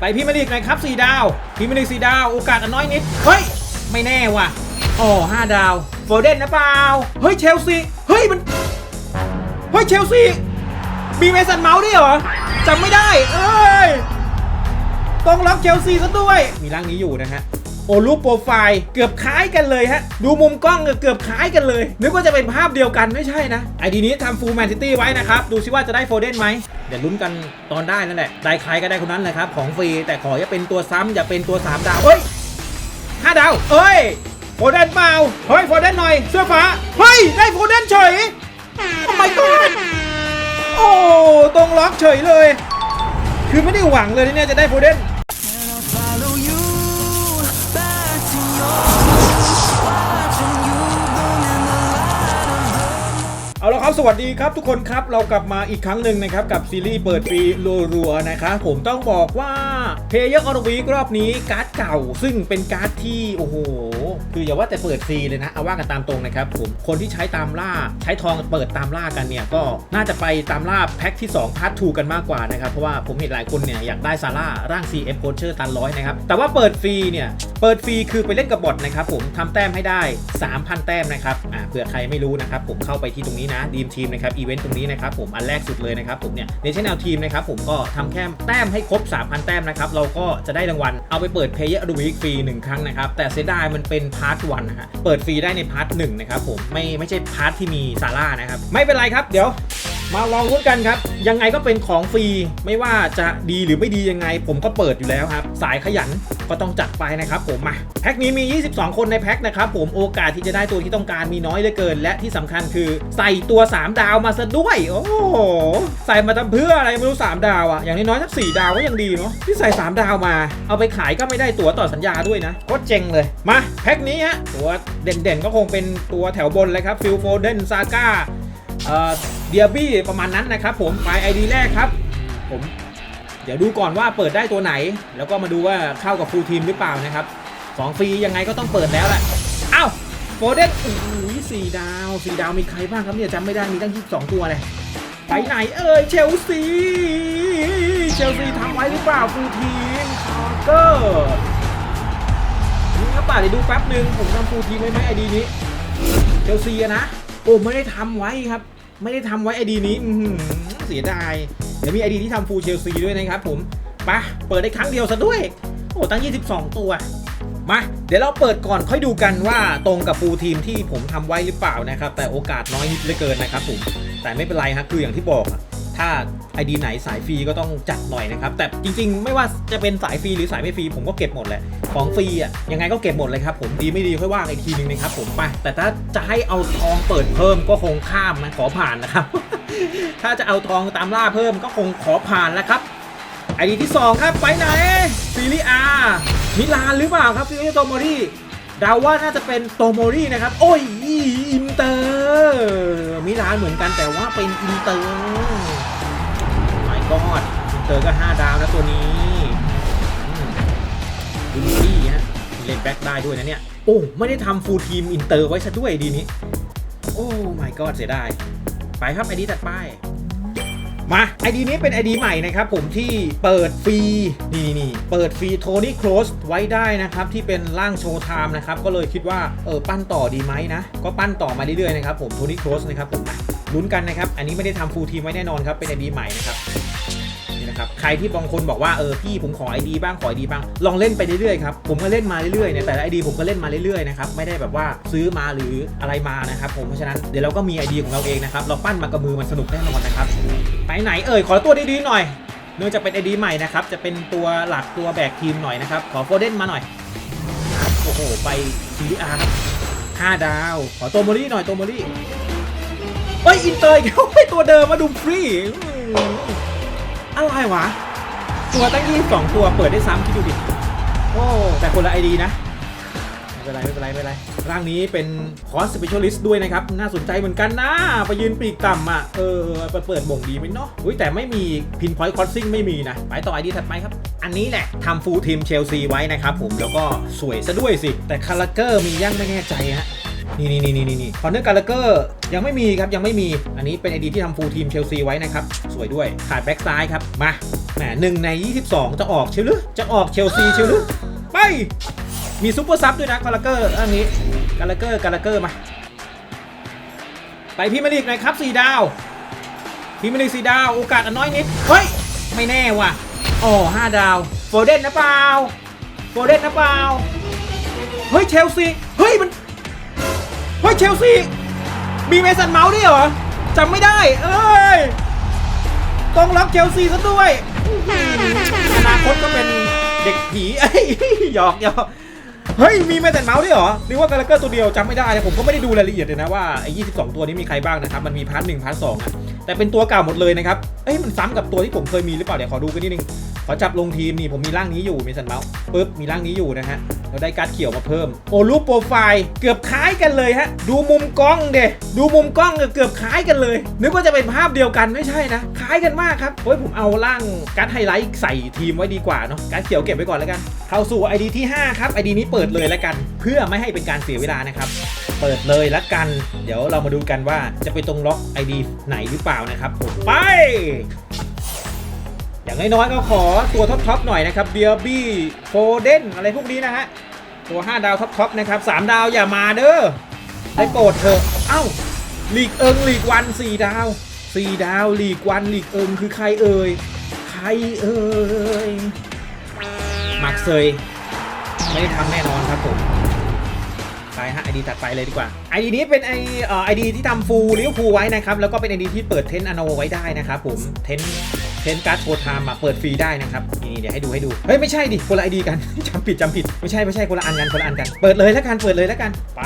ไปพรีเมียร์ลีกหน่อยครับ 4 ดาวพรีเมียร์ลีก4ดาว โอกาสอันน้อยนิด เฮ้ย ไม่แน่ว่ะอ๋อ5ดาวโฟเดนนะเปล่า เฮ้ยเชลซี เฮ้ยมัน เฮ้ยเชลซี มีเมสันเมาส์ด้วยเหรอจำไม่ได้ เอ้ย ต้องล็อกเชลซีซะด้วย มีร่างนี้อยู่นะฮะ อ้รูปโปรไฟล์เกือบคล้ายกันเลยฮะ ดูมุมกล้องเกือบคล้ายกันเลย นึกว่าจะเป็นภาพเดียวกันไม่ใช่นะ ไอดีนี้ทำฟูลแมนซิตี้ไว้นะครับ ดูซิว่าจะได้โฟเดนไหม เดี๋ยวลุ้นกันตอนได้นั่นแหละ ได้ใครก็ได้คนนั้นแหละครับ ของฟรี แต่ขออย่าเป็นตัวซ้ำอย่าเป็นตัว3ดาวเฮ้ย5ดาว เอ้ย โฟเดนเปล่า เฮ้ย โฟเดนหน่อย เสื้อฟ้า เฮ้ย ได้โฟเดนเฉยทำไมก่อนโอ้ ตรงล็อกเฉยเลย คือไม่ได้หวังเลยที่เนี่ยจะได้โฟเดน เอาละครับสวัสดีครับทุกคนครับเรากลับมาอีกครั้งหนึ่งนะครับกับซีรีส์เปิดฟรีรัวๆนะครับผมต้องบอกว่าเพย์เยอร์ออร์วีรอบนี้การ์ดเก่า ซึ่งเป็นการ์ดที่โอ้โหคืออย่าว่าแต่เปิดฟรีเลยนะเอาว่ากันตามตรงนะครับผมคนที่ใช้ตามล่าใช้ทองเปิดตามล่ากันเนี่ยก็น่าจะไปตามล่าแพ็คที่2พาร์ท2กันมากกว่านะครับเพราะว่าผมเห็นหลายคนเนี่ยอยากได้ซาร่าร่าง CF โคเชอร์ตันร้อยนะครับแต่ว่าเปิดฟรีเนี่ยเปิดฟรีคือไปเล่นกับบอทนะครับผมทำแต้มให้ได้ 3,000 แต้มนะครับอ่าเผื่อใครไม่รู้นะครับผมเข้าไปที่ตรงนี้นะดีมทีมนะครับอีเวนต์ตรงนี้นะครับผมอันแรกสุดเลยนะครับผมเนี่ยในช่แนวทีมนะครับผมก็ทำแค่แต้มให้ครบ 3,000 แต้มนะครับเราก็จะได้รางวัลเอาไปเปิด Player of the Week ฟรี1ครั้งนะครับแต่เสียดายมันเป็นพาร์ทวันนะฮะเปิดฟรีได้ในพาร์ทหนึ่งนะครับผมไม่ไม่ใช่พาร์ทที่มีซาร่านะครับไม่เป็นไรครับเดี๋ยวมาลองลุ้นกันครับ ยังไงก็เป็นของฟรี ไม่ว่าจะดีหรือไม่ดียังไง ผมก็เปิดอยู่แล้วครับ สายขยันก็ต้องจัดไปนะครับผมมาแพ็คนี้มี 22 คนในแพ็คนะครับผมโอกาสที่จะได้ตัวที่ต้องการมีน้อยเหลือเกิน และที่สำคัญคือใส่ตัว 3 ดาวมาซะด้วย โอ้โห ใส่มาทำเพื่ออะไรไม่รู้ 3 ดาวอะอย่างน้อยๆสัก4ดาวก็ยังดีเนาะที่ใส่ 3 ดาวมา เอาไปขายก็ไม่ได้ตัวต่อสัญญาด้วยนะโคตรเจ๋งเลย มาแพ็คนี้ฮะตัวเด่นๆก็คงเป็นตัวแถวบนเลยครับฟิลโฟเดนซาก้าเอ่อเดียบี้ประมาณนั้นนะครับผมไปไอดีแรกครับ ผมเดี๋ยวดูก่อนว่าเปิดได้ตัวไหน แล้วก็มาดูว่าเข้ากับฟูลทีมหรือเปล่านะครับของฟรียังไงก็ต้องเปิดแล้วแหละเอ้า โฟเดนโอ้โหสี่ดาวสี่ดาวมีใครบ้างครับเนี่ยจำไม่ได้มีตั้ง22ตัวเลยไปไหนเอ่ยเชลซีเชลซีทำไว้หรือเปล่าฟูทีมคาร์เกอร์นี่ครับป่าเดี๋ยวดูแป๊บหนึ่งผมทำฟูทีมไว้ไหมไอดีนี้เชลซีอะนะโอ้ไม่ได้ทำไว้ครับ ไม่ได้ทำไว้ไอดีนี้เสียดายเดี๋ยวมีไอดีที่ทำฟูเชลซีด้วยนะครับผมไปะเปิดได้ครั้งเดียวซะด้วยโอ้ตั้ง 22 ตัว มาเดี๋ยวเราเปิดก่อนค่อยดูกันว่าตรงกับฟูลทีมที่ผมทำไว้หรือเปล่านะครับ แต่โอกาสน้อยนิดเหลือเกินนะครับผมแต่ไม่เป็นไรครับคืออย่างที่บอกอะถ้าไอดีไหนสายฟรีก็ต้องจัดหน่อยนะครับ แต่จริงๆ ไม่ว่าจะเป็นสายฟรีหรือสายไม่ฟรีผมก็เก็บหมดแหละของฟรีอะยังไงก็เก็บหมดเลยครับผมดีไม่ดีค่อยว่ากันอีกทีนึงนะครับผมไปแต่ถ้าจะให้เอาทองเปิดเพิ่มก็คงข้ามนะขอผ่านนะครับ ถ้าจะเอาทองตามล่าเพิ่มก็คงขอผ่านแล้วครับไอดีที่ 2 ครับไปไหนซีรีอา มิลานหรือเปล่าครับซีรีโตโมรี่เดาว่าน่าจะเป็นโตโมรี่นะครับ โอ้ยอินเตอร์มิลานเหมือนกันแต่ว่าเป็นอินเตอร์ไม่กอดอินเตอร์ก็ 5 ดาวนะตัวนี้อืมดูนี่ฮะเล่นแบ็กได้ด้วยนะเนี่ย โอ้ไม่ได้ทำฟูลทีมอินเตอร์ไว้ซะด้วยดีนี้ โอ้ my god เสียดายไปครับไอดีตัดป้าย มาไอดีนี้เป็นไอดีใหม่นะครับผมที่เปิดฟรีนี่นี่เปิดฟรีโทนี่โครสไว้ได้นะครับที่เป็นร่างโชว์ไทม์นะครับก็เลยคิดว่าเออปั้นต่อดีไหมนะ ก็ปั้นต่อมาเรื่อยๆนะครับผมโทนี่โครสนะครับผมลุ้นกันนะครับ อันนี้ไม่ได้ทำฟูลทีมไว้แน่นอนครับเป็นไอดีใหม่นะครับ ครับ ใครที่บางคนบอกว่าเออพี่ผมขอ ID บ้างขอ ID บ้าง ลองเล่นไปเรื่อยๆครับ ผมก็เล่นมาเรื่อยๆเนี่ยแต่ละ ID ผมก็เล่นมาเรื่อยๆนะครับ ไม่ได้แบบว่าซื้อมาหรืออะไรมานะครับผมเพราะฉะนั้นเดี๋ยวเราก็มี ID ของเราเองนะครับ เราปั้นมากับมือมันสนุกแน่นอนนะครับ ไปไหนเอ่ยขอตัวดีๆหน่อย เนื่องจากเป็น ID ใหม่นะครับ จะเป็นตัวหลักตัวแบกทีมหน่อยนะครับ ขอโฟเดนมาหน่อย โอ้โห ไปซีรีอาร์ห้าดาว ขอตัวโมลี่หน่อยตัวโมลี่เฮ้ยอินเตอร์อีกแล้วเฮ้ยตัวเดิมมาดูฟรี อืมอะไรวะ ตัวตั้ง22ตัวเปิดได้ซ้ำคิดดูดิ โอ้แต่คนละไอดีนะ ไม่เป็นไรไม่เป็นไรไม่เป็นไร ร่างนี้เป็นคอสสเปเชียลิสต์ด้วยนะครับ น่าสนใจเหมือนกันนะ ไปยืนปีกต่ำอะ เออไปเปิดบ่งดีไหมเนาะอุ้ยแต่ไม่มีพินพอยต์คอสซิ่งไม่มีนะ ไปต่อไอดีถัดไปครับ อันนี้แหละทำฟูลทีมเชลซีไว้นะครับผมแล้วก็สวยซะด้วยสิ แต่คาราเกอร์มียังไม่แน่ใจฮะ นี่นี่นี่นี่นี่คอนเนอร์การ์เกอร์ยังไม่มีครับยังไม่มีอันนี้เป็นไอดีที่ทำฟูลทีมเชลซีไว้นะครับ สวยด้วยขาดแบ็กซ้ายครับ มาแหมหนึ่งใน 22 จะออกเชียวหรือจะออกเชลซีเชียวหรือไป มีซุปเปอร์ซับด้วยนะกาลาเกอร์อันนี้กาลาเกอร์กาลาเกอร์มาไปพรีเมียร์ลีกหน่อยครับ4ดาวพรีเมียร์ลีก4ดาวโอกาสอันน้อยนิดเฮ้ยไม่แน่ว่ะอ๋อ5ดาวโฟเดนนะเปล่าโฟเดนนะเปล่าเฮ้ยเชลซีเฮ้ยมัน เชลซี มีเมสันเมาส์ด้วยเหรอจำไม่ได้ เอ้ย ต้องล็อกเชลซีซะด้วยอนาคตก็เป็นเด็กผีเอ้หยอกหยอกเฮ้ย มีเมสันเมาส์ด้วยเหรอ หรือว่ากาลเกอร์ตัวเดียวจำไม่ได้เลยผมก็ไม่ได้ดูรายละเอียดเลยนะว่าไอ้22ตัวนี้มีใครบ้างนะครับ มันมีพาร์ทหนึ่งพาร์ทสองแต่เป็นตัวเก่าหมดเลยนะครับ เอ้ย มันซ้ำกับตัวที่ผมเคยมีหรือเปล่า เดี๋ยวขอดูกันนิดนึง ขอจับลงทีมนี่ผมมีร่างนี้อยู่เมสันเมาส์ปึ๊บมีร่างนี้อยู่นะฮะเราได้การ์ดเขียวมาเพิ่ม โอ้รูปโปรไฟล์เกือบคล้ายกันเลยฮะ ดูมุมกล้องเดดูมุมกล้องเกือบคล้ายกันเลย นึกว่าจะเป็นภาพเดียวกันไม่ใช่นะ คล้ายกันมากครับโอ้ยผมเอาร่างการ์ดไฮไลท์ใส่ทีมไว้ดีกว่าเนาะการ์ดเขียวเก็บไว้ก่อนแล้วกัน เข้าสู่ ID ที่ 5 ครับ ID นี้เปิดเลยแล้วกัน เพื่อไม่ให้เป็นการเสียเวลานะครับเปิดเลยแล้วกัน เดี๋ยวเรามาดูกันว่าจะไปตรงล็อก ID ไหนหรือเปล่านะครับผมไป อย่างน้อยๆก็ขอตัวท็อปๆหน่อยนะครับเบียร์บี้โฟเดนอะไรพวกนี้นะฮะตัว 5 ดาวท็อปๆนะครับ 3 ดาวอย่ามาเด้อได้โปรดเถอะเอ้าลีกเอิงลีกวัน 4 ดาว 4 ดาวลีกวันลีกเอิงคือใครเอ่ยใครเอ่ยมักเซยไม่ได้ทำแน่นอนครับผมไปฮะไอดีตัดไปเลยดีกว่าไอดีนี้เป็นไอเอ่อไอดีที่ทำฟูลลิเวอร์พูลไว้นะครับแล้วก็เป็นไอดีที่เปิดเทนอโนไว้ได้นะครับผมเทน เทนการ์ดโชว์ไทม์มาเปิดฟรีได้นะครับนี่เดี๋ยวให้ดูให้ดูเฮ้ยไม่ใช่ดิคนละไอดีกัน จำผิดจำผิดไม่ใช่ไม่ใช่คนละอันกันคนละอันกัน เปิดเลยแล้วกันเปิดเลยแล้วกัน ไป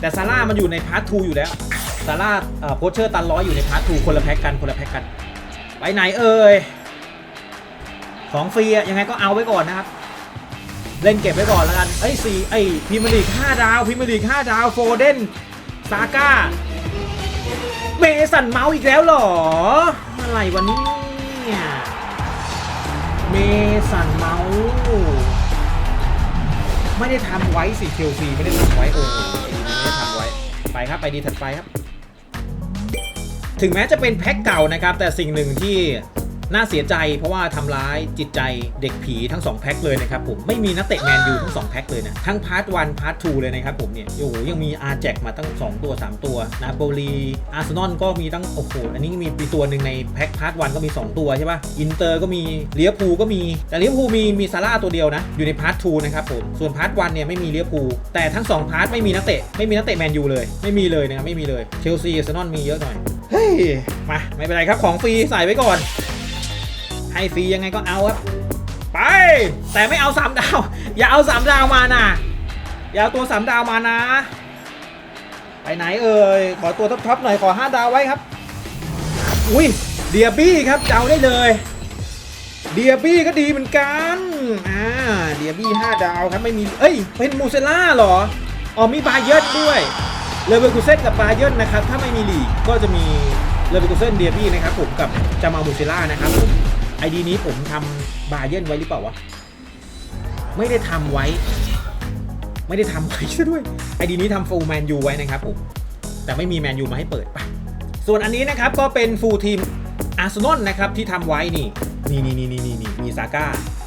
แต่ซาร่ามันอยู่ในพาร์ททูอยู่แล้วซาร่าอ่อโพสเชอร์ตันร้อยอยู่ในพาร์ททูคนละแพ็กกันคนละแพ็กกันไปไหนเอ่ยของฟรีอะยังไงก็เอาไว้ก่อนนะครับเล่นเก็บไว้ก่อนแล้วกันเอ้ยสี่ไอ้พิมลีก5ดาวพิมลีก5ดาวโฟเดนซาก้าเมสันเมาส์อีกแล้วหรอเมื่อไรวันนี้ เนี่ยเมสันเมาส์ไม่ได้ทำไว้สิเคลซีไม่ได้ทำไว้โอ้โหไม่ได้ทำไว้ ไปครับไปดีถัดไปครับ ถึงแม้จะเป็นแพ็คเก่านะครับ แต่สิ่งหนึ่งที่ น่าเสียใจเพราะว่าทำร้ายจิตใจเด็กผีทั้ง 2 แพ็คเลยนะครับผมไม่มีนักเตะแมนยูทั้ง 2 แพ็คเลยนะ ทั้งพาร์ทวันพาร์ททูเลยนะครับผมเนี่ยโอ้โหยังมีอาแจกมาตั้ง 2 ตัว 3 ตัวนาโปลีอาร์เซนอลก็มีตั้งโอ้โหอันนี้มีปีตัวหนึ่งในแพ็คพาร์ทวันก็มี 2 ตัวใช่ปะอินเตอร์ก็มีเลียพูก็มีแต่เลียพูมีมีซาร่าตัวเดียวนะอยู่ในพาร์ททูนะครับผมส่วนพาร์ทวันเนี่ยไม่มีเลียพูแต่ทั้งสองพาร์ทไม่มีนักเตะไม่มีนักเตะแมนยูเลยไม่มีเลยนะครับไม่มีเลยเชลซีอาร์เซนอลมีเยอะหน่อยเฮ้ยมาไม่เป็นไรครับของฟรีใส่ไว้ก่อน ให้ฟรียังไงก็เอาครับ ไป แต่ไม่เอา3ดาว อย่าเอา3ดาวมานะอย่าเอาตัว3ดาวมานะ ไปไหนเอ่ยขอตัวท็อปๆหน่อยขอ5ดาวไว้ครับ อุ้ยเดียบี้ครับจะเอาได้เลยเดียบี้ก็ดีเหมือนกัน อ่า เดียบี้5ดาวครับไม่มี เอ้ย เป็นมูเซล่าหรอ อ๋อมีบาเยิร์ด้วย เลเวอร์คูเซนกับบาเยิร์นนะครับ ถ้าไม่มีลีกก็จะมีเลเวอร์คูเซนเดียบี้นะครับผมกับจามามูเซล่านะครับผม ไอดีนี้ผมทำบาเยนไว้หรือเปล่าวะ ไม่ได้ทำไว้ ไม่ได้ทำไว้ซะด้วยไอดีนี้ทำฟูลแมนยูไว้นะครับผมแต่ไม่มีแมนยูมาให้เปิดปะส่วนอันนี้นะครับก็เป็นฟูลทีมอาร์เซนอลนะครับที่ทำไว้นี่นี่นี่นี่นี่นี่มีซาก้า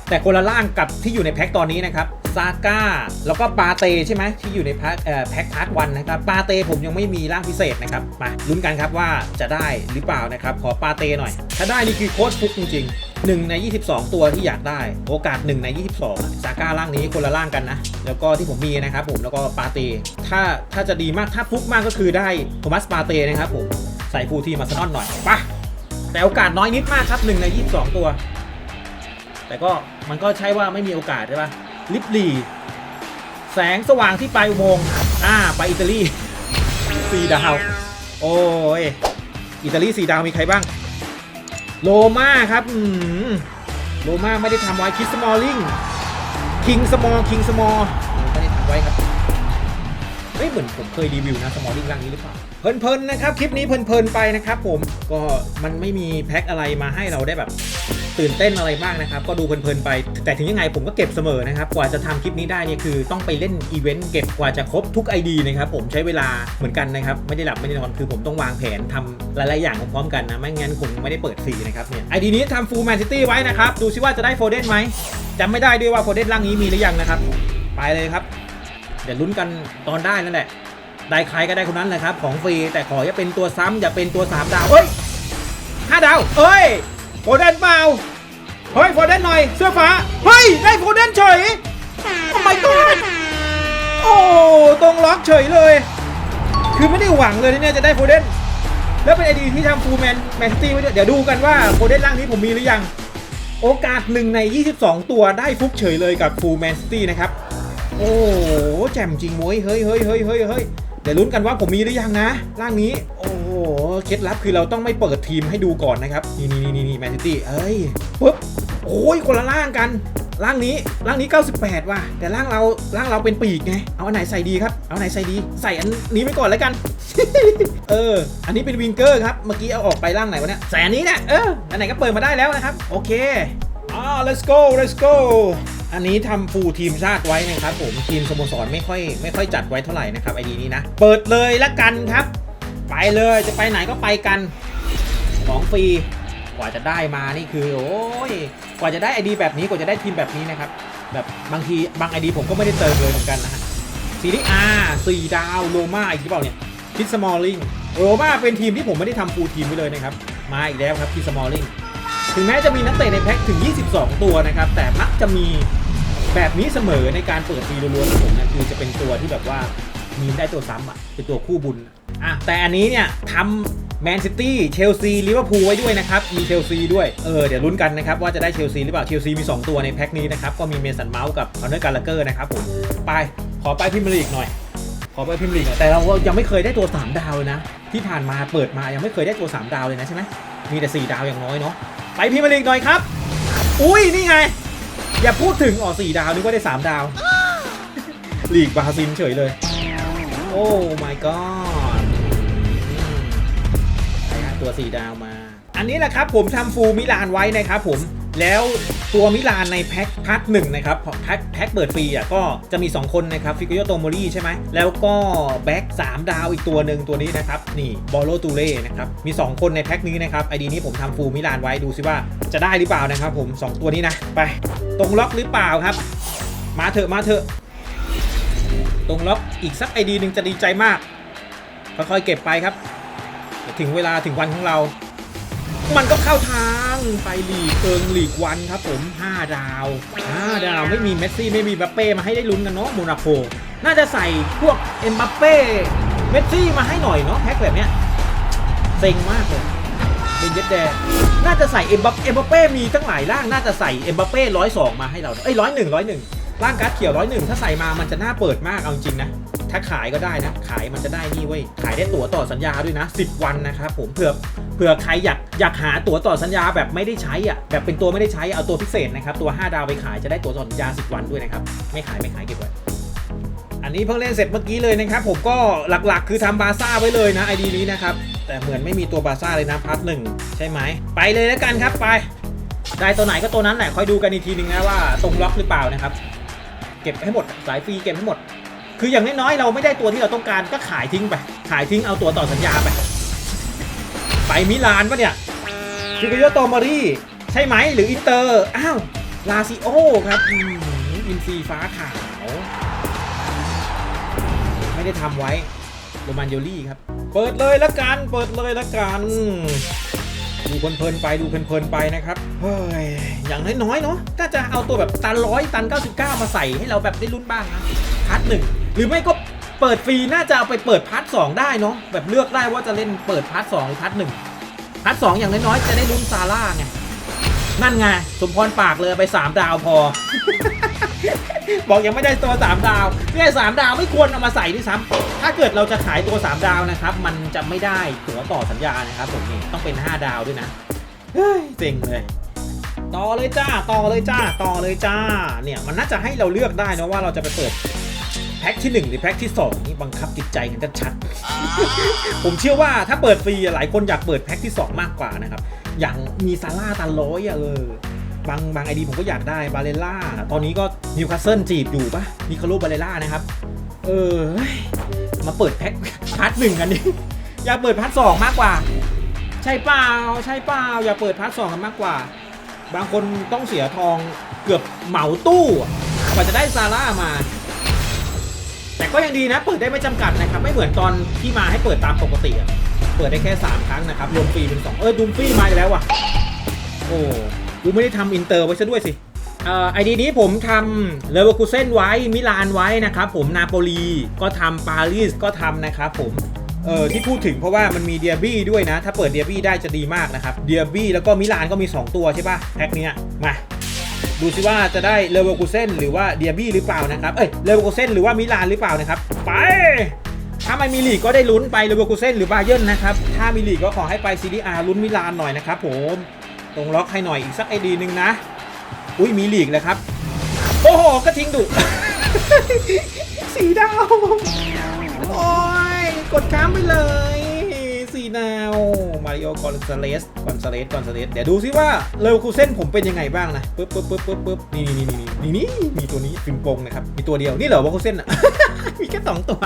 แต่คนละล่างกับที่อยู่ในแพ็คตอนนี้นะครับ ซาก้า แล้วก็ปาเตใช่ไหมที่อยู่ในแพ็คพาร์ทวันนะครับ ปาเตผมยังไม่มีร่างพิเศษนะครับ มาลุ้นกันครับว่าจะได้หรือเปล่านะครับ ขอปาเตหน่อย ถ้าได้นี่คือโค้ดฟุกจริงๆ1ใน 22 ตัวที่อยากได้ โอกาส 1 ใน 22 ซาก้าร่างนี้คนละร่างกันนะ แล้วก็ที่ผมมีนะครับผมแล้วก็ปาเต ถ้าถ้าจะดีมากถ้าฟุกมากก็คือได้โทมัสปาเตนะครับผมใส่ฟูทีมมาซนอนหน่อยไปแต่โอกาสน้อยนิดมากครับ 1 ใน 22 ตัว แต่ก็มันก็ใช่ว่าไม่มีโอกาสใช่ปะ ลิบลีแสงสว่างที่ปลายอุโมงค์อ่า ไปอิตาลีสีดาว โอ้ย อิตาลีสีดาวมีใครบ้างโลมาครับอืมโลมาไม่ได้ทำไว้คิสมอลลิงคิงสมอลคิงสมอลไม่ได้ทำไว้ครับ เฮ้ยเหมือนผมเคยรีวิวนะสมอลลิงร่างนี้หรือเปล่า เพลินๆนะครับคลิปนี้เพลินๆไปนะครับผมก็มันไม่มีแพ็คอะไรมาให้เราได้แบบตื่นเต้นอะไรมากนะครับ ก็ดูเพลินๆไป แต่ถึงยังไงผมก็เก็บเสมอนะครับ กว่าจะทำคลิปนี้ได้เนี่ยคือต้องไปเล่นอีเวนต์เก็บกว่าจะครบทุก ID นะครับ ผมใช้เวลาเหมือนกันนะครับ ไม่ได้หลับไม่ได้นอนคือผมต้องวางแผนทำหลายๆอย่างพร้อมๆกันนะ ไม่งั้นคงไม่ได้เปิดฟรีนะครับเนี่ย ID นี้ทำฟูลแมนซิตี้ไว้นะครับ ดูซิว่าจะได้โฟเดนไหมจำไม่ได้ด้วยว่าโฟเดนร่างนี้มีหรือยังนะครับ ไปเลยครับ เดี๋ยวลุ้นกันตอนได้นั่นแหละ ได้ใครก็ได้คนนั้นแหละครับ ของฟรีแต่ขออย่าเป็นตัวซ้ำอย่าเป็นตัวสามดาวเฮ้ยห้าดาวเอ้ยโฟเดนเปล่าเฮ้ยโฟเดนหน่อยเสื้อฟ้าเฮ้ยได้โฟเดนเฉยโอ้ my god โอ้ตรงล็อกเฉยเลย คือไม่ได้หวังเลยที่เนี่ยจะได้โฟเดนแล้วเป็นไอดีที่ทำฟูลแมนแมนซิตี้ไว้ด้เดี๋ยวดูกันว่าโฟเดนร่างนี้ผมมีหรือยัง โอกาสหนึ่งใน 22 ตัวได้ฟุกเฉยเลยกับฟูลแมนซิตี้นะครับ โอ้โหแจ่มจริงเว้ยเฮ้ยเฮ้ยเฮ้ยเฮ้ยเฮ้ยเดี๋ยวลุ้นกันว่าผมมีหรือยังนะ ร่างนี้ โอ้โหเคล็ดลับคือเราต้องไม่เปิดทีมให้ดูก่อนนะครับ นี่นี่นี่นี่แมนซิตี้เฮ้ยปุ๊บโอ้ยคนละร่างกันร่างนี้ร่างนี้ 98 ว่ะ แต่ร่างเราร่างเราเป็นปีกไง เอาอันไหนใส่ดีครับ เอาไหนใส่ดี ใส่อันนี้ไปก่อนแล้วกัน เออ อันนี้เป็นวิงเกอร์ครับ เมื่อกี้เอาออกไปร่างไหนวะเนี่ยใส่อันนี้เนี่ยเออ อันไหนก็เปิดมาได้แล้วนะครับ โอเค อ่า let's go let's go อันนี้ทำฟูลทีมชาติไว้นะครับผมทีมสโมสรไม่ค่อยไม่ค่อยจัดไว้เท่าไหร่นะครับไอดีนี้นะ เปิดเลยละกันครับ ไปเลยจะไปไหนก็ไปกันของฟรีกว่าจะได้มานี่คือโอ้ยกว่าจะได้ไอดีแบบนี้กว่าจะได้ทีมแบบนี้นะครับแบบบางทีบางไอดีผมก็ไม่ได้เติมเลยเหมือนกันนะฮะซีรีอาสี่ดาวโรมาอีกหรือเปล่าเนี่ยคิดสมอลลิงโรมาเป็นทีมที่ผมไม่ได้ทำฟูลทีมไว้เลยนะครับมาอีกแล้วครับคิดสมอลลิงถึงแม้จะมีนักเตะในแพ็คถึง 22 ตัวนะครับแต่มักจะมี แบบนี้เสมอในการเปิดฟรีล้วนๆของผมนะคือจะเป็นตัวที่แบบว่ามีได้ตัวซ้ำอะเป็นตัวคู่บุญอะแต่อันนี้เนี่ยทำแมนซิตี้เชลซีลิเวอร์พูลไว้ด้วยนะครับ มีเชลซีด้วยเออเดี๋ยวลุ้นกันนะครับ ว่าจะได้เชลซีหรือเปล่าเชลซีมี 2 ตัวในแพ็คนี้นะครับ ก็มีเมสันเมาส์กับคอนเนอร์การ์เกอร์นะครับผมไปขอไปพิมพ์ลีกหน่อย ขอไปพิมพ์ลีกหน่อยแต่เราก็ยังไม่เคยได้ตัว 3 ดาวเลยนะ ที่ผ่านมาเปิดมายังไม่เคยได้ตัว 3 ดาวเลยนะใช่ไหมมีแต่ 4 ดาวอย่างน้อยเนาะไปพิมพ์ลีกหน่อยครับ อุ้ยนี่ไง อย่าพูดถึงอ๋อสี่ดาวนึกว่าได้3ดาวลีกบราซิลเฉยเลย โอ้ my god อืมไปฮะตัว4ดาวมา อันนี้แหละครับผมทำฟูลมิลานไว้นะครับผม แล้วตัวมิลานในแพ็คพาร์ทหนึ่งนะครับแพ็คแพ็คเปิดฟรีอะก็จะมี 2 คนนะครับฟิกโยโตโมรีใช่ไหมแล้วก็แบ็ค3ดาวอีกตัวหนึ่งตัวนี้นะครับ นี่บอลโลตูเล่นะครับ มี 2 คนในแพ็คนี้นะครับไอดีนี้ผมทำฟูลมิลานไว้ดูซิว่าจะได้หรือเปล่านะครับผม 2 ตัวนี้นะ ไป ตรงล็อกหรือเปล่าครับ มาเถอะมาเถอะ ตรงล็อกอีกสักไอดีหนึ่งจะดีใจมากค่อยๆเก็บไปครับ ถึงเวลาถึงวันของเรา มันก็เข้าทางไปหลีกเอิงหลีกวันครับผม 5 ดาว 5 ดาวไม่มีเมสซี่ไม่มีบัปเป้มาให้ได้ลุ้นกันเนาะโมนาโกน่าจะใส่พวกเอ็มบัปเป้เมสซี่มาให้หน่อยเนาะแพ็คแบบเนี้ยเซ็งมากเลยเป็นเย็ดแดงน่าจะใส่เอ็มบัปเอ็มบัปเป้มีตั้งหลายร่างน่าจะใส่เอ็มบัปเป้ร้อยสองมาให้เราเอ้ยร้อยหนึ่งร้อยหนึ่งร่างการ์ดเขียวร้อยหนึ่งถ้าใส่มามันจะน่าเปิดมากเอาจริงนะ ถ้าขายก็ได้นะ ขายมันจะได้นี่เว้ย ขายได้ตั๋วต่อสัญญาด้วยนะ 10 วันนะครับผมเผื่อเผื่อใครอยากอยากหาตั๋วต่อสัญญาแบบไม่ได้ใช้อะแบบเป็นตัวไม่ได้ใช้เอาตัวพิเศษนะครับตัว 5 ดาวไปขายจะได้ตั๋วต่อสัญญา 10 วันด้วยนะครับไม่ขายไม่ขายเก็บไว้อันนี้เพิ่งเล่นเสร็จเมื่อกี้เลยนะครับผมก็หลักๆ คือทำบาซ่าไว้เลยนะไอดีนี้นะครับแต่เหมือนไม่มีตัวบาซ่าเลยนะพาร์ทหนึ่งใช่ไหมไปเลยแล้วกันครับไป ได้ตัวไหนก็ตัวนั้นแหละคอยดูกันอีกทีนึงนะว่าตรงล็อกหรือเปล่านะครับ เก็บให้หมดสายฟรีเก็บให้หมด คืออย่างน้อยๆเราไม่ได้ตัวที่เราต้องการก็ขายทิ้งไป ขายทิ้งเอาตัวต่อสัญญาไป ไปมิลานปะเนี่ยฟิกโยโตมารีใช่ไหมหรืออินเตอร์ อ้าว ลาซิโอครับอืมอินซีฟ้าขาว ไม่ได้ทำไว้โรมันโยลี่ครับ เปิดเลยละกัน เปิดเลยละกัน ดูเพลินๆไปดูเพลินๆไปนะครับ เฮ้ย อย่างน้อยๆเนาะถ้าจะเอาตัวแบบตันร้อยตัน 99 มาใส่ให้เราแบบได้ลุ้นบ้างนะพาร์ทหนึ่ง หรือไม่ก็เปิดฟรีน่าจะเอาไปเปิดพาร์ทสองได้เนาะแบบเลือกได้ว่าจะเล่นเปิดพาร์ทสองหรือพาร์ทหนึ่งพาร์ทสองอย่างน้อยๆจะได้ลุ้นซาร่าไงนั่นไงสมพรปากเลยไป 3 ดาวพอ บอกยังไม่ได้ตัว 3 ดาวเนี่ยสามดาวไม่ควรเอามาใส่ด้วยซ้ำถ้าเกิดเราจะขายตัว 3 ดาวนะครับ มันจะไม่ได้ตั๋วต่อสัญญานะครับผมนี่ต้องเป็น 5 ดาวด้วยนะเฮ้ยเจ๋งเลย ต่อเลยจ้า ต่อเลยจ้า ต่อเลยจ้า เนี่ยมันน่าจะให้เราเลือกได้นะว่าเราจะไปเปิด แพ็คที่1หรือแพ็คที่ 2 นี่บังคับจิตใจกันชัดๆผมเชื่อว่าถ้าเปิดฟรีหลายคนอยากเปิดแพ็คที่ 2 มากกว่านะครับ อย่างมีซาร่าตันร้อยอะเออบางบางไอดีผมก็อยากได้บาเลล่า ตอนนี้ก็นิวคาสเซิลจีบอยู่ปะนิโคลบาเลล่านะครับ เออ มาเปิดแพ็คพาร์ทหนึ่งกันดิอยากเปิดพาร์ทสองมากกว่า ใช่เปล่าใช่เปล่าอย่าเปิดพาร์ทสองกันมากกว่า บางคนต้องเสียทองเกือบเหมาตู้กว่าจะได้ซาร่ามา แต่ก็ยังดีนะ เปิดได้ไม่จำกัดนะครับ ไม่เหมือนตอนที่มาให้เปิดตามปกติอะเปิดได้แค่ 3 ครั้งนะครับ รวมฟรีเป็น 2 เออดูมฟรีมาแล้วว่ะ โอ้กูไม่ได้ทำอินเตอร์ไว้ซะด้วยสิเอ่อไอดีนี้ผมทำเลเวอร์คูเซนไว้ มิลานไว้นะครับผมนาโปลีก็ทำปารีสก็ทำนะครับผมเออที่พูดถึงเพราะว่ามันมีเดียบี้ด้วยนะ ถ้าเปิดเดียบี้ได้จะดีมากนะครับเดียบี้แล้วก็มิลานก็มี 2 ตัวใช่ป่ะแพ็คเนี้ยมา ดูซิว่าจะได้เลเวอร์คูเซนหรือว่าเดียบี้หรือเปล่านะครับ เอ้ย เลเวอร์คูเซนหรือว่ามิลานหรือเปล่านะครับ ไป ถ้าไม่มีลีกก็ได้ลุ้นไปเลเวอร์คูเซนหรือบาเยิร์นนะครับ ถ้ามีลีกก็ขอให้ไปซีดีอาร์ลุ้นมิลานหน่อยนะครับผมตรงล็อกให้หน่อยอีกสักไอดีหนึ่งนะ อุ้ยมีลีกเลยครับ โอ้โห ก็ทิ้งดุ สีดาวโอ้ย กดค้างไปเลย สีดาวมาริโอกอนซาเลสกอนซาเลสกอนซาเลสเดี๋ยวดูซิว่าเลวคูเส้นผมเป็นยังไงบ้างนะปึ๊บปึ๊บปึ๊บปึ๊บปึ๊บนี่นี่นี่นี่นี่นี่มีตัวนี้ฟิมโปงนะครับ มีตัวเดียวนี่เหรอวาคูเส้นอะ มีแค่สองตัว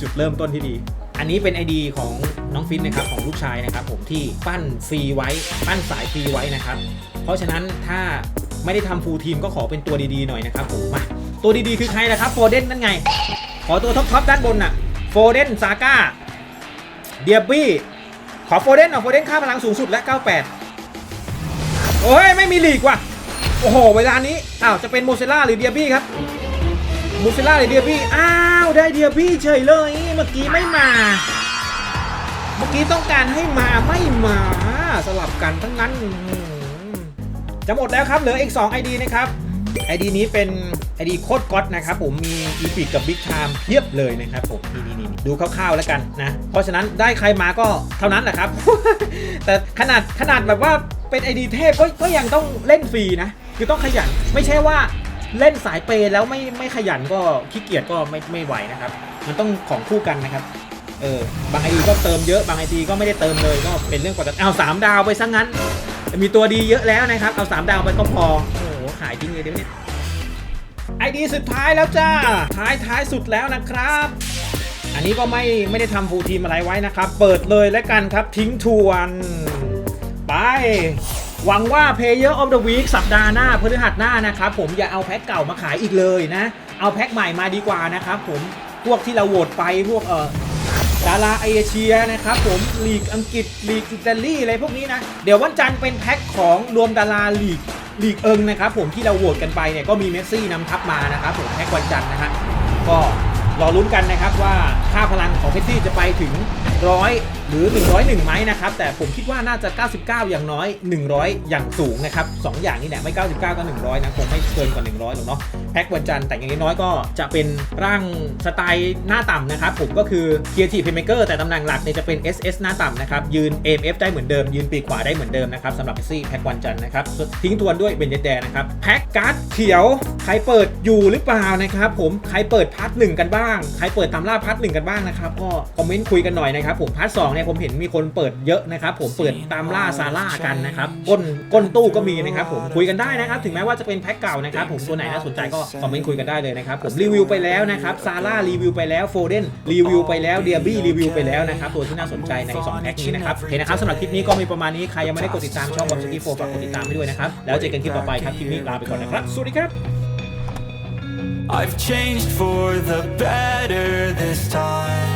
จุดเริ่มต้นที่ดี อันนี้เป็น ID ของน้องฟินนะครับ ของลูกชายนะครับ ผมที่ปั้นฟรีไว้ ปั้นสายฟรีไว้นะครับ เพราะฉะนั้นถ้าไม่ได้ทำฟูลทีมก็ขอเป็นตัวดีๆหน่อยนะครับผมมาตัวดีๆคือใครล่ะครับโฟเดนนั่นไง ขอตัวท็อปๆด้านบนน่ะโฟเดนซาก้า เดียบี้ขอโฟเดนเอาโฟเดนค่าพลังสูงสุดและ 98 โอ้ย ไม่มีลีกว่ะ โอ้โห เวลานี้ อ้าว จะเป็นโมเซล่าหรือเดียบี้ครับโมเซล่าหรือเดียบี้ อ้าว ได้เดียบี้เฉยเลย เมื่อกี้ไม่มา เมื่อกี้ต้องการให้มาไม่มา สลับกันทั้งนั้น จะหมดแล้วครับ เหลืออีก 2 ID นะครับ ID นี้เป็น ID โคตรก๊อตนะครับผมมีอีพิกกับบิ๊กไทม์เทียบเลยนะครับผมนี่นี่นี่ดูคร่าวๆแล้วกันนะ เพราะฉะนั้นได้ใครมาก็เท่านั้นแหละครับ แต่ขนาดขนาดแบบว่าเป็น ID เทพก็ก็ยังต้องเล่นฟรีนะ คือต้องขยันไม่ใช่ว่าเล่นสายเปย์แล้วไม่ไม่ขยันก็ขี้เกียจก็ไม่ไม่ไหวนะครับ มันต้องของคู่กันนะครับเออบางไอดีก็เติมเยอะบางไอดีก็ไม่ได้เติมเลยก็เป็นเรื่องปกติเอาสามดาวไปซะงั้น มีตัวดีเยอะแล้วนะครับ เอาสามดาวไปก็พอโอ้โหขายทิ้งเลยเดี๋ยวนี้ ไอดีสุดท้ายแล้วจ้า ท้ายท้ายสุดแล้วนะครับ อันนี้ก็ไม่ไม่ได้ทำฟูทีมอะไรไว้นะครับ เปิดเลยแล้วกันครับทิ้งทวน ไป หวังว่า Player of the Week สัปดาห์หน้าพฤหัสหน้านะครับ ผมอย่าเอาแพ็คเก่ามาขายอีกเลยนะ เอาแพ็คใหม่มาดีกว่านะครับผมพวกที่เราโหวตไปพวกเออดาราเอเชียนะครับผมลีกอังกฤษลีกอิตาลีอะไรพวกนี้นะ เดี๋ยววันจันทร์เป็นแพ็คของรวมดาราลีก ลีกเอิงนะครับผมที่เราโหวตกันไปเนี่ยก็มีเมสซี่นำทัพมานะครับผมแพ็กวันจันทร์นะฮะก็รอลุ้นกันนะครับว่าค่าพลังของเมสซี่จะไปถึง ร้อยหรือ 101ไหมนะครับ แต่ผมคิดว่าน่าจะ 99 อย่างน้อย 100 อย่างสูงนะครับสองอย่างนี้แหละไม่ 99 ก็ 100 นะคงไม่เกินกว่า 100หรอกเนาะแพ็ควันจันทร์แต่อย่างน้อยก็จะเป็นร่างสไตล์หน้าต่ำนะครับ ผมก็คือ Creative Playmaker แต่ตำแหน่งหลักเนี่ยจะเป็น SS หน้าต่ำนะครับ ยืน AMF ได้เหมือนเดิม ยืนปีกขวาได้เหมือนเดิมนะครับสำหรับซี่แพ็ควันจันทร์นะครับทิ้งทวนด้วยเบนเยเดนะครับแพ็คการ์ดเขียวใครเปิดอยู่หรือเปล่านะครับผมใครเปิดพาร์ทหนึ่งกันบ้างใครเปิดตามล่าพาร์ทหนึ่งกันบ้างนะครับก็คอมเมนต์คุยกันหน่อยนะครับผมพาร์ทสองเนี่ยผมเห็นมีคนเปิดเยอะนะครับผมเปิดตามล่าซาร่ากันนะครับก้นก้นตู้ก็มีนะครับผมคุยกันได้นะครับถึงแม้ว่าจะเป็นแพ็คเก่านะครับผมตัวไหนน่าสนใจก็คอมเมนต์คุยกันได้เลยนะครับผมรีวิวไปแล้วนะครับซาร่ารีวิวไปแล้วโฟเดนรีวิวไปแล้วเดียบี้รีวิวไปแล้วนะครับตัวที่น่าสนใจในสองแพ็คนี้นะครับโอเคนะครับสำหรับคลิปนี้ก็มีประมาณนี้ใครยังไม่ได้กดติดตามช่องบอมสกีโฟฝากกดติดตามให้ด้วยนะครับแล้วเจอกันคลิปต่อไปครับคลิปนี้ลาไปก่อนนะครับสวัสดีครับ I've changed for the better this time.